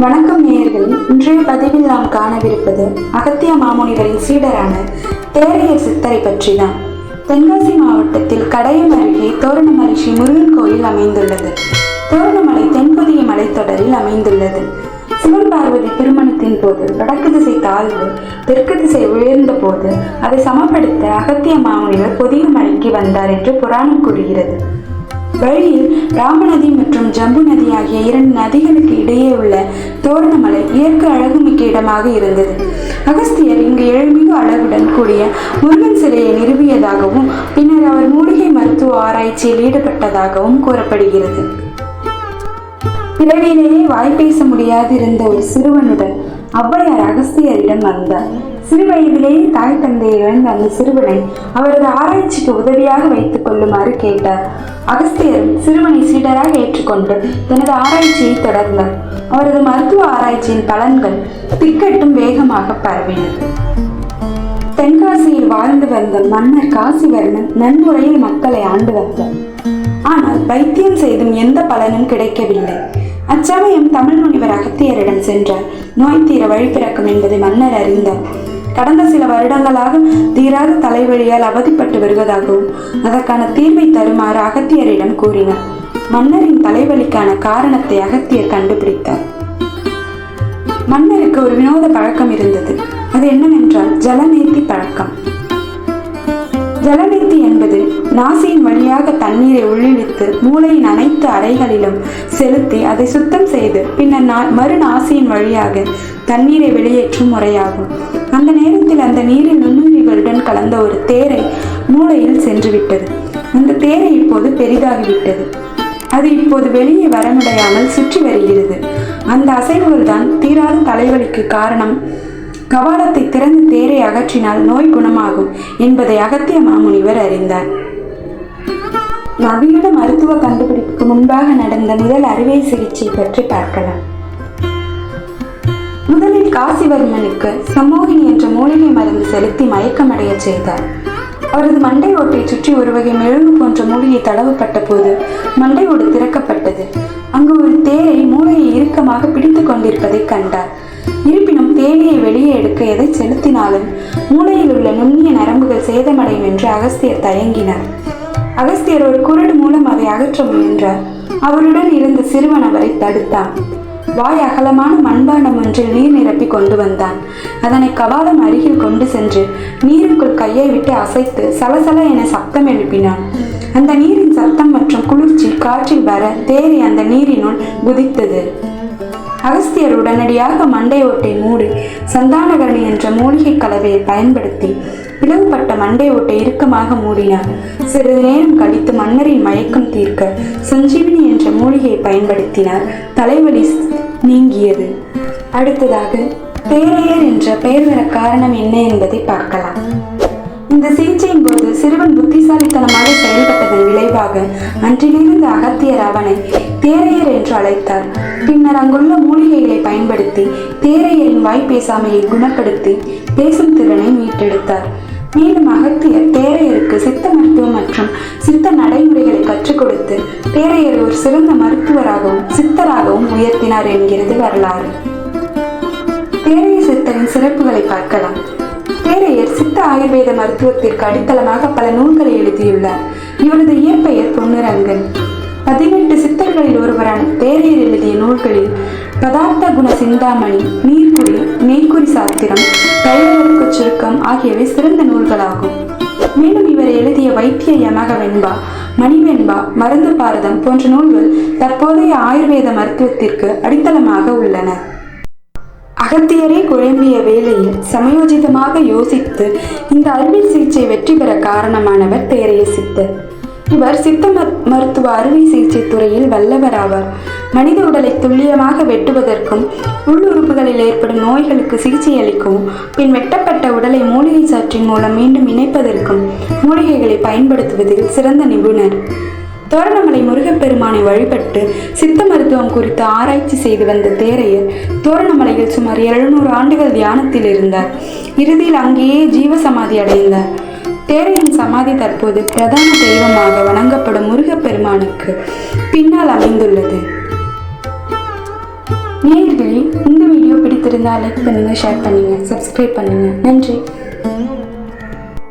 வணக்கம் நேயர்கள். இன்றைய பதிவில் நாம் காணவிருப்பது அகத்திய மாமுனிவரின் சீடரான தேரையர் சித்தரை பற்றிதான். தென்காசி மாவட்டத்தில் கடையம் அருகே தோரணமலை ஸ்ரீ முருகன் கோயில் அமைந்துள்ளது. தோரணமலை தென்புதிய மலைத்தொடரில் அமைந்துள்ளது. சிவன் பார்வதி திருமணத்தின் போது வடக்கு திசை தாழ்வு தெற்கு திசை உயர்ந்த போது அதை சமப்படுத்த அகத்திய மாமுனிவர் புதிய மலைக்கு வந்தார் என்று புராணம் கூறுகிறது. வழியில் ராமநதி மற்றும் ஜம்பு நதி ஆகிய இரண்டு நதிகளுக்கு இடையே உள்ள தோரணமலை இயற்கை அழகுமிக்க இடமாக இருந்தது. அகஸ்தியர் இங்கு எழுமிகு அழகுடன் கூடிய முருகன் சிலையை நிறுவியதாகவும் பின்னர் அவர் மூலிகை மருத்துவ ஆராய்ச்சியில் ஈடுபட்டதாகவும் கூறப்படுகிறது. பிறவியிலேயே வாய் பேச முடியாதிருந்த ஒரு சிறுவனுடன் ஔவையார் அகஸ்தியரிடம் வந்தார் சிறு வயதிலேயே தாய் தந்தையை இழந்த அந்த சிறுவனை அவரது ஆராய்ச்சிக்கு உதவியாக வைத்துக் கொள்ளுமாறு கேட்டார் அகஸ்தியரும் சிறுவனை சீடராக ஏற்றுக்கொண்டு தனது ஆராய்ச்சியை தொடர்ந்தார். அவரது மருத்துவ ஆராய்ச்சியின் பலன்கள் திக்கட்டும் வேகமாக பரவின. தென்காசியில் வாழ்ந்து வந்த மன்னர் காசிவர்மன் நன்முறையில் மக்களை ஆண்டு வந்தார். ஆனால் வைத்தியம் செய்தும் எந்த பலனும் கிடைக்கவில்லை. அச்சமயம் தமிழ் முனிவர் அகத்தியரிடம் சென்றார். நோய் தீர வழி பிறக்கும் என்பதை மன்னர் அறிந்தார். கடந்த சில வருடங்களாக தீராத தலைவலியால் அவதிப்பட்டு வருவதாகவும் அதற்கான தீர்வை தருமாறு அகத்தியரிடம் கூறினார். மன்னரின் தலைவலிக்கான காரணத்தை அகத்தியர் கண்டுபிடித்தார். மன்னருக்கு ஒரு வினோத பழக்கம் இருந்தது. அது என்னவென்றால் ஜலநீர்த்தி பழக்கம். நாசியின் வழியாக தண்ணீரை உள்ளிழித்து மூளையின் அனைத்து அறைகளிலும் செலுத்தி அதை சுத்தம் செய்து பின்னர் நா- மறு நாசியின் வழியாக தண்ணீரை வெளியேற்றும் முறையாகும். அந்த நேரத்தில் அந்த நீரில் நுண்ணுயிரிகளுடன் கலந்த ஒரு தேரை மூளையில் சென்றுவிட்டது. அந்த தேரை இப்போது பெரிதாகிவிட்டது. அது இப்போது வெளியே வரமுடையாமல் சுற்றி வருகிறது. அந்த அசைவுகள் தான் தீராத தலைவலிக்கு காரணம். கவாலத்தை திறந்து தேரை அகற்றினால் நோய் குணமாகும் என்பதை அகத்திய மாமுனிவர் அறிந்தார். நவீன மருத்துவ கண்டுபிடிப்புக்கு முன்பாக நடந்த முதல் அறுவை சிகிச்சை பற்றி பார்க்கலாம். முதலில் காசிவர்மனுக்கு சமோகினி என்ற மூலிகை மருந்து செலுத்தி மயக்கமடையச் செய்தார். அவரது மண்டை ஓட்டை சுற்றி ஒரு வகை மெழுகு போன்ற மூலிகை தடவப்பட்ட போது மண்டை ஓடு திறக்கப்பட்டது. அங்கு ஒரு தேரை மூளையை இறுக்கமாக பிடித்துக் கொண்டிருப்பதைக் கண்டார். இருப்பினும் தேனியை வெளியே எடுக்க எதை செலுத்தினாலும் மூளையில் உள்ள நுண்ணிய நரம்புகள் சேதமடையும் என்று அகஸ்தியர் தயங்கினார். அகஸ்தியர் ஒரு குரடு மூலம் அதை அகற்ற முயன்றார். அவருடன் இருந்த சிறுவன் அவரை தடுத்தான். வாய் அகலமான மண்பாண்டம் ஒன்றில் நீர் நிரப்பி கொண்டு வந்தான். அதனை கபாலம் அருகில் கொண்டு சென்று நீருக்குள் கையை விட்டு அசைத்து சலசல என சத்தம் எழுப்பினான். அந்த நீரின் சத்தம் மற்றும் குளிர்ச்சி காற்றில் வர தேறி அந்த நீரினுள் குதித்தது. அகஸ்தியர் உடனடியாக மண்டை ஓட்டை மூடி சந்தானகரணி என்ற மூலிகை கலவையை பயன்படுத்தி பிளவுபட்ட மண்டை ஓட்டை இறுக்கமாக மூடினார். சிறிது நேரம் கழித்து மன்னரின் மயக்கம் தீர்க்க சஞ்சீவினி என்ற மூலிகையை பயன்படுத்தினார். தலைவலி நீங்கியது. அடுத்ததாக பேரையர் என்ற பெயர் வர காரணம் என்ன என்பதை பார்க்கலாம். இந்த சிகிச்சையின் போது சிறுவன் புத்திசாலித்தனமாக செயல்பட்டதன் விளைவாக அன்றிலிருந்து அகத்தியர் அவனை தேரையர் என்று அழைத்தார். பின்னர் அங்குள்ள மூலிகைகளை பயன்படுத்தி தேரையரின் வாய் பேசாமையை குணப்படுத்தி பேசும் திறனை மீட்டெடுத்தார். மேலும் அகத்தியர் தேரையருக்கு சித்த மருத்துவம் மற்றும் சித்த நடைமுறைகளை கற்றுக் கொடுத்து தேரையர் ஒரு சிறந்த மருத்துவராகவும் சித்தராகவும் உயர்த்தினார் என்கிறது வரலாறு. தேரைய சித்தரின் சிறப்புகளை பார்க்கலாம். தேரையர் சித்த ஆயுர்வேத மருத்துவத்திற்கு அடித்தளமாக பல நூல்களை எழுதியுள்ளார். இவரது இயற்பெயர் பொன்னுரங்கன். பதினெட்டு சித்தர்களில் ஒருவரான தேரையர் எழுதிய நூல்களில் பதார்த்த குண சிந்தாமணி நீர்க்குறி மெய்க்குறி சாத்திரம் கைவருக்கு சுருக்கம் ஆகியவை சிறந்த நூல்களாகும். மேலும் இவர் எழுதிய வைத்திய யமக வெண்பா மணிவெண்பா மருந்து பாரதம் போன்ற நூல்கள் தற்போதைய ஆயுர்வேத மருத்துவத்திற்கு அடித்தளமாக உள்ளன. அகத்தியரே குழம்பிய வேளையில் சமயோஜிதமாக யோசித்து இந்த அறுவை சிகிச்சை வெற்றி பெற காரணமானவர் தேரைய சித்தர் இவர் சித்த மருத்துவ அறுவை சிகிச்சை துறையில் வல்லவராவார் மனித உடலை துல்லியமாக வெட்டுவதற்கும் உள்ளுறுப்புகளில் ஏற்படும் நோய்களுக்கு சிகிச்சை அளிக்கவும் பின் வெட்டப்பட்ட உடலை மூலிகை சாற்றின் மூலம் மீண்டும் இணைப்பதற்கும் மூலிகைகளை பயன்படுத்துவதில் சிறந்த நிபுணர். தோரணமலை முருகப்பெருமானை வழிபட்டு சித்த மருத்துவம் குறித்து ஆராய்ச்சி செய்து வந்த தேரையர் தோரணமலையில் சுமார் எழுநூறு ஆண்டுகள் தியானத்தில் இருந்தார். இறுதியில் அங்கேயே ஜீவசமாதி அடைந்தார். தேரையின் சமாதி தற்போது பிரதான தெய்வமாக வணங்கப்படும் முருகப்பெருமானுக்கு பின்னால் அமைந்துள்ளது. நேர்களே இந்த வீடியோ பிடித்திருந்தால் லைக் பண்ணுங்க ஷேர் பண்ணுங்க சப்ஸ்கிரைப் பண்ணுங்க. நன்றி.